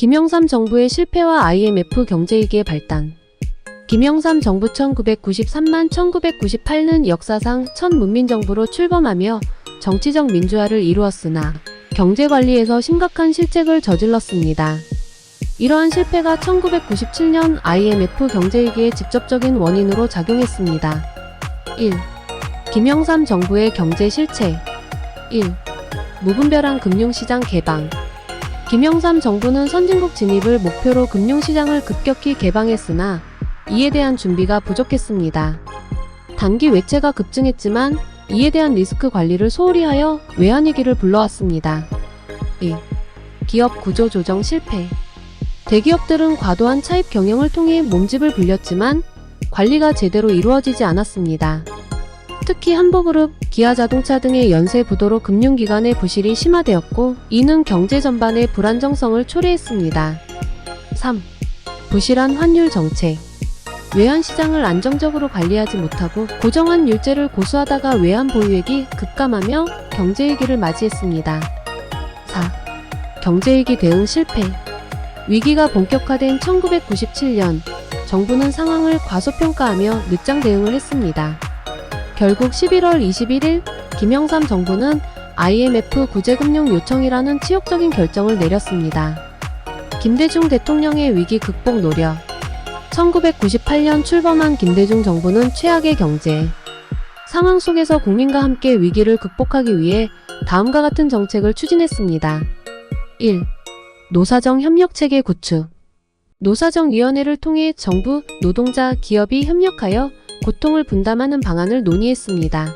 김영삼 정부의 실패와 IMF 경제위기의 발단. 김영삼 정부 1993만 1998는 역사상 첫 문민정부로 출범하며 정치적 민주화를 이루었으나 경제 관리에서 심각한 실책을 저질렀습니다. 이러한 실패가 1997년 IMF 경제위기의 직접적인 원인으로 작용했습니다. 1. 김영삼 정부의 경제 실체 1. 무분별한 금융시장 개방 김영삼 정부는 선진국 진입을 목표로 금융시장을 급격히 개방했으나 이에 대한 준비가 부족했습니다. 단기 외채가 급증했지만 이에 대한 리스크 관리를 소홀히 하여 외환위기를 불러왔습니다. 2. 기업 구조 조정 실패 대기업들은 과도한 차입 경영을 통해 몸집을 불렸지만 관리가 제대로 이루어지지 않았습니다. 특히 한보그룹, 기아자동차 등의 연쇄 부도로 금융기관의 부실이 심화되었고 이는 경제 전반의 불안정성을 초래했습니다. 3. 부실한 환율 정책 외환 시장을 안정적으로 관리하지 못하고 고정한 율제를 고수하다가 외환 보유액이 급감하며 경제위기를 맞이했습니다. 4. 경제위기 대응 실패 위기가 본격화된 1997년 정부는 상황을 과소평가하며 늦장 대응을 했습니다. 결국 11월 21일 김영삼 정부는 IMF 구제금융 요청이라는 치욕적인 결정을 내렸습니다. 김대중 대통령의 위기 극복 노력 1998년 출범한 김대중 정부는 최악의 경제 상황 속에서 국민과 함께 위기를 극복하기 위해 다음과 같은 정책을 추진했습니다. 1. 노사정 협력체계 구축 노사정위원회를 통해 정부, 노동자, 기업이 협력하여 고통을 분담하는 방안을 논의했습니다.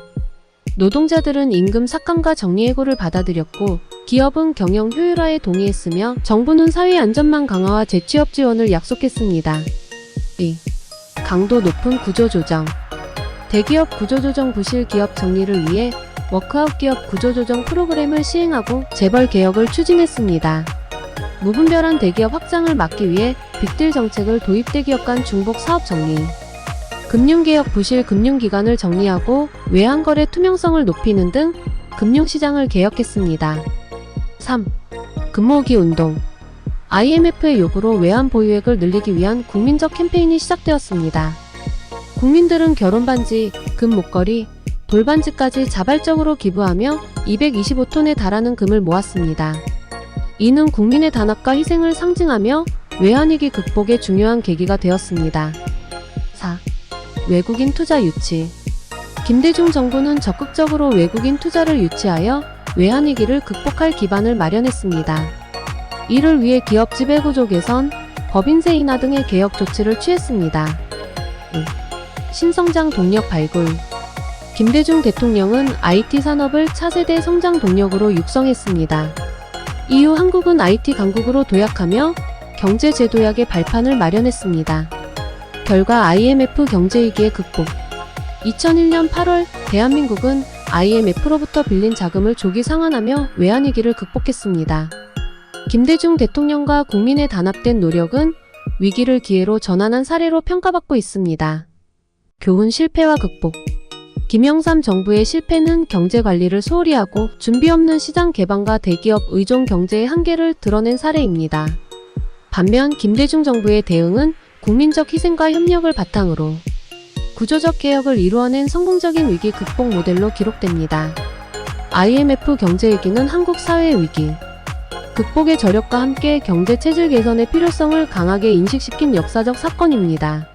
노동자들은 임금 삭감과 정리해고를 받아들였고 기업은 경영 효율화에 동의했으며 정부는 사회 안전망 강화와 재취업 지원을 약속했습니다. 2. 강도 높은 구조조정 대기업 구조조정 부실 기업 정리를 위해 워크아웃 기업 구조조정 프로그램을 시행하고 재벌 개혁을 추진했습니다. 무분별한 대기업 확장을 막기 위해 빅딜 정책을 도입 대기업 간 중복 사업 정리 금융개혁 부실 금융기관을 정리하고 외환거래 투명성을 높이는 등 금융시장을 개혁했습니다. 3. 금모기 운동 IMF의 요구로 외환 보유액을 늘리기 위한 국민적 캠페인이 시작되었습니다. 국민들은 결혼반지, 금 목걸이, 돌반지까지 자발적으로 기부하며 225톤에 달하는 금을 모았습니다. 이는 국민의 단합과 희생을 상징하며 외환위기 극복의 중요한 계기가 되었습니다. 4. 외국인 투자 유치 김대중 정부는 적극적으로 외국인 투자를 유치하여 외환 위기를 극복할 기반을 마련했습니다. 이를 위해 기업 지배 구조 개선, 법인세 인하 등의 개혁 조치를 취했습니다. 5. 신성장 동력 발굴 김대중 대통령은 IT 산업을 차세대 성장 동력으로 육성했습니다. 이후 한국은 IT 강국으로 도약하며 경제 제도약의 발판을 마련했습니다. 결과 IMF 경제위기의 극복 2001년 8월 대한민국은 IMF로부터 빌린 자금을 조기 상환하며 외환위기를 극복했습니다. 김대중 대통령과 국민의 단합된 노력은 위기를 기회로 전환한 사례로 평가받고 있습니다. 교훈 실패와 극복 김영삼 정부의 실패는 경제 관리를 소홀히 하고 준비 없는 시장 개방과 대기업 의존 경제의 한계를 드러낸 사례입니다. 반면 김대중 정부의 대응은 국민적 희생과 협력을 바탕으로 구조적 개혁을 이루어낸 성공적인 위기 극복 모델로 기록됩니다. IMF 경제 위기는 한국 사회의 위기, 극복의 저력과 함께 경제 체질 개선의 필요성을 강하게 인식시킨 역사적 사건입니다.